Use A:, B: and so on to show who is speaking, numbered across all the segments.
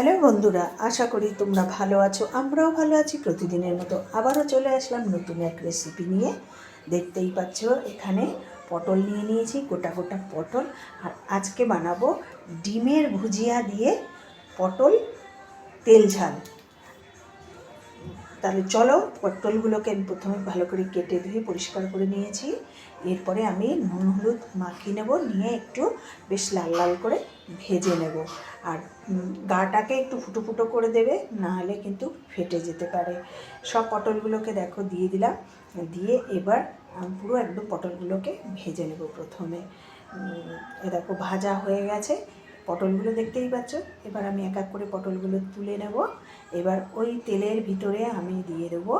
A: Hello বন্ধুরা, আশা করি তোমরা ভালো আছো। আমরাও ভালো আছি। প্রতিদিনের মতো আবারও চলে আসলাম নতুন এক রেসিপি নিয়ে। দেখতেই পাচ্ছ, এখানে পটল নিয়ে নিয়েছি, গোটা গোটা পটল। আর আজকে বানাবো ডিমের ভুজিয়া দিয়ে পটল তেল ঝাল। তাহলে চলো পটলগুলোকে আমি প্রথমে ভালো করে কেটে ধুয়ে পরিষ্কার করে নিয়েছি। এরপরে আমি নুন হলুদ মাখিয়ে নেব, নিয়ে একটু বেশ লাল লাল করে ভেজে নেব। আর গাটাকে একটু ফুটো ফুটো করে দেবে নাহলে কিন্তু ফেটে যেতে পারে। সব পটলগুলোকে দেখো দিয়ে দিলাম, দিয়ে এবার আমি পুরো একদম পটলগুলোকে ভেজে নেব প্রথমে। এ দেখো ভাজা হয়ে গেছে পটলগুলো দেখতেই পাচ্ছ। এবার আমি এক এক করে পটলগুলো তুলে নেব। এবার ওই তেলের ভিতরে আমি দিয়ে দেবো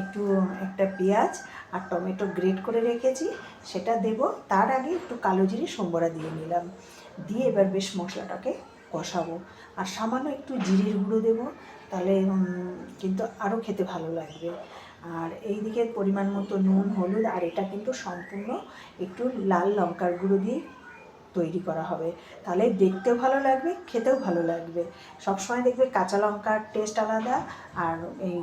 A: একটু একটা পেঁয়াজ আর টমেটো গ্রেট করে রেখেছি, সেটা দেব। তার আগে একটু কালো জিরে সম্বরা দিয়ে নিলাম। দিয়ে এবার বেশ মশলাটাকে কষাবো। আর সামান্য একটু জিরের গুঁড়ো দেবো, তাহলে কিন্তু আরও খেতে ভালো লাগবে। আর এই দিকে পরিমাণ মতো নুন, হলুদ, আর এটা কিন্তু সম্পূর্ণ একটু লাল লঙ্কার গুঁড়ো দিয়ে তৈরি করা হবে। তাহলে দেখতেও ভালো লাগবে, খেতেও ভালো লাগবে। সবসময় দেখবে কাঁচা লঙ্কার টেস্ট আলাদা আর এই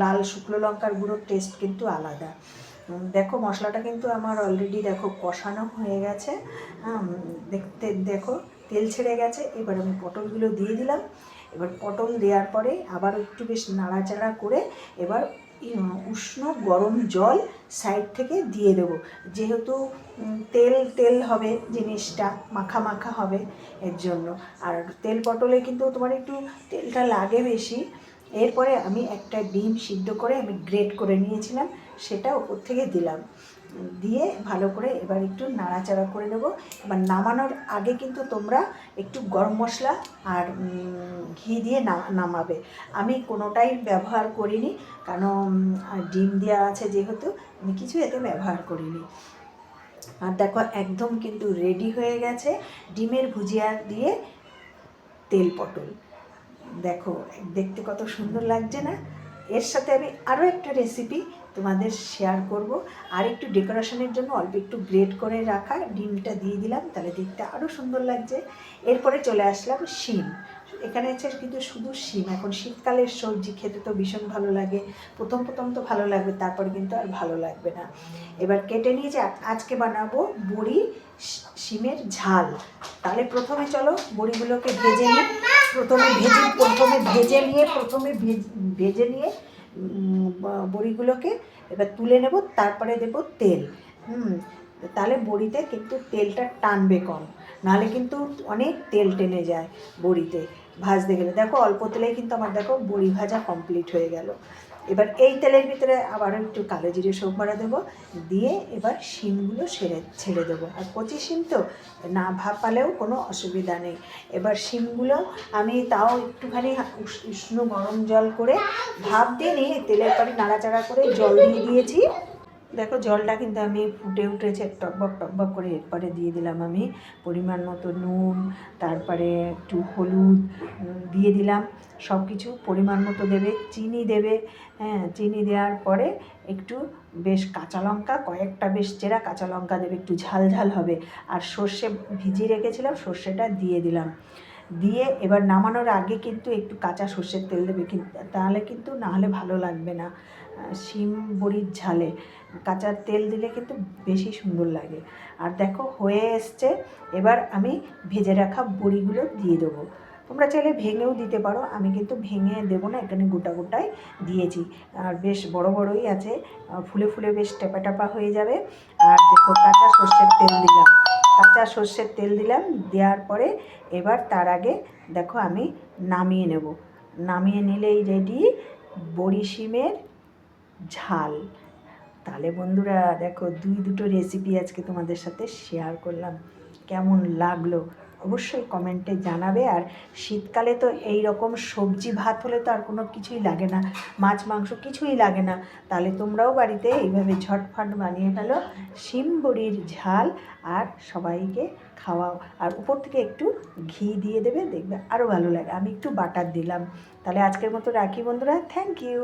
A: লাল শুকনো লঙ্কার গুঁড়োর টেস্ট কিন্তু আলাদা। দেখো মশলাটা কিন্তু আমার অলরেডি দেখো কষানো হয়ে গেছে। দেখতে, দেখো তেল ছেড়ে গেছে। এবার আমি পটলগুলো দিয়ে দিলাম। এবার পটল দেওয়ার পরে আবার একটু বেশ নাড়াচাড়া করে এবার উষ্ণ গরম জল সাইড থেকে দিয়ে দেব। যেহেতু তেল তেল হবে জিনিসটা, মাখা মাখা হবে এর জন্য। আর তেল পটলে কিন্তু তোমার একটু তেলটা লাগে বেশি। এরপরে আমি একটা ডিম সিদ্ধ করে আমি গ্রেট করে নিয়েছিলাম, সেটা ওপর থেকে দিলাম। দিয়ে ভালো করে এবার একটু নাড়াচাড়া করে নেব। এবার নামানোর আগে কিন্তু তোমরা একটু গরম মশলা আর ঘি দিয়ে নামাবে। আমি কোনোটাই ব্যবহার করিনি, কারণ ডিম দেওয়া আছে যেহেতু, আমি কিছু এতে ব্যবহার করিনি। আর দেখো একদম কিন্তু রেডি হয়ে গেছে ডিমের ভুজিয়া দিয়ে তেল পটল। দেখো, দেখতে কত সুন্দর লাগছে না? এর সাথে আমি আরও একটা রেসিপি তোমাদের শেয়ার করব। আর একটু ডেকোরেশনের জন্য অল্প একটু গ্রেট করে রাখা ডিমটা দিয়ে দিলাম, তাহলে দেখতে আরও সুন্দর লাগছে। এরপরে চলে আসলাম শিম। এখানে হচ্ছে কিন্তু শুধু শিম, এখন শীতকালের সবজি খেতে তো ভীষণ ভালো লাগে। প্রথম প্রথম তো ভালো লাগবে, তারপর কিন্তু আর ভালো লাগবে না। এবার কেটে নিয়ে যে আজকে বানাবো বড়ি শিমের ঝাল। তাহলে প্রথমে চলো বড়িগুলোকে ভেজে নিই। প্রথমে ভেজে প্রথমে ভেজে নিয়ে প্রথমে ভেজ- ভেজে নিয়ে বড়িগুলোকে এবার তুলে নেব তারপরে দেব তেল। হুম তাহলে বড়িতে কিন্তু তেলটা টানবে কম নাহলে কিন্তু অনেক তেল টেনে যায় বড়িতে ভাজতে গেলে। দেখো অল্প তেলেই কিন্তু আমার দেখো বড়ি ভাজা কমপ্লিট হয়ে গেল। এবার এই তেলের ভিতরে আবার একটু কালো জিরে সোমবারা দেবো। দিয়ে এবার শিমগুলো সেরে ছেড়ে দেবো। আর কচি শিম তো না ভাপালেও কোনো অসুবিধা নেই। এবার শিমগুলো আমি তাও একটুখানি উষ্ণ গরম জল করে ভাপ দিয়ে নিয়ে তেলের পরে নাড়াচাড়া করে জল দিয়ে দিয়েছি। দেখো, জলটা কিন্তু আমি ফুটে উঠেছে টকবক টকবক করে এরপরে দিয়ে দিলাম আমি পরিমাণ মতো নুন, তারপরে একটু হলুদ দিয়ে দিলাম। সব কিছু পরিমাণ মতো দেবে, চিনি দেবে হ্যাঁ চিনি দেওয়ার পরে একটু বেশ কাঁচা লঙ্কা, কয়েকটা বেশ চেরা কাঁচা লঙ্কা দেবে, একটু ঝাল ঝাল হবে। আর সর্ষে ভিজিয়ে রেখেছিলাম, সর্ষেটা দিয়ে দিলাম। দিয়ে এবার নামানোর আগে কিন্তু একটু কাঁচা সর্ষের তেল দেবে কিন্তু তাহলে কিন্তু নাহলে ভালো লাগবে না। শিম, বড়ির ঝালে কাঁচা তেল দিলে কিন্তু বেশি সুন্দর লাগে। আর দেখো হয়ে এসছে। এবার আমি ভেজে রাখা বড়িগুলো দিয়ে দেবো। তোমরা চাইলে ভেঙেও দিতে পারো। আমি কিন্তু ভেঙে দেবো না, এখানে গোটা গোটাই দিয়েছি। আর বেশ বড় বড়ই আছে ফুলে ফুলে বেশ টেপা টেপা হয়ে যাবে। আর দেখো কাঁচা সর্ষের তেল দিলাম। কাঁচা সর্ষের তেল দিলাম, দেওয়ার পরে এবার তার আগে দেখো আমি নামিয়ে নেব। নামিয়ে নিলেই রেডি বড়ি শিমের ঝাল। তাহলে বন্ধুরা দেখো দুই দুটো রেসিপি আজকে তোমাদের সাথে শেয়ার করলাম। কেমন লাগল? অবশ্যই কমেন্টে জানাবে। আর শীতকালে তো এই রকম সবজি, ভাত হলে তো আর কোনো কিছুই লাগে না, মাছ, মাংস কিছুই লাগে না। তাহলে তোমরাও বাড়িতে এইভাবে ঝটফট বানিয়ে ফেলো, শিম বড়ির ঝাল আর সবাইকে খাওয়াও। আর উপর থেকে একটু ঘি দিয়ে দেবে, দেখবে আরও ভালো লাগে। আমি একটু বাটার দিলাম। তাহলে আজকের মতো রাখি বন্ধুরা। Thank you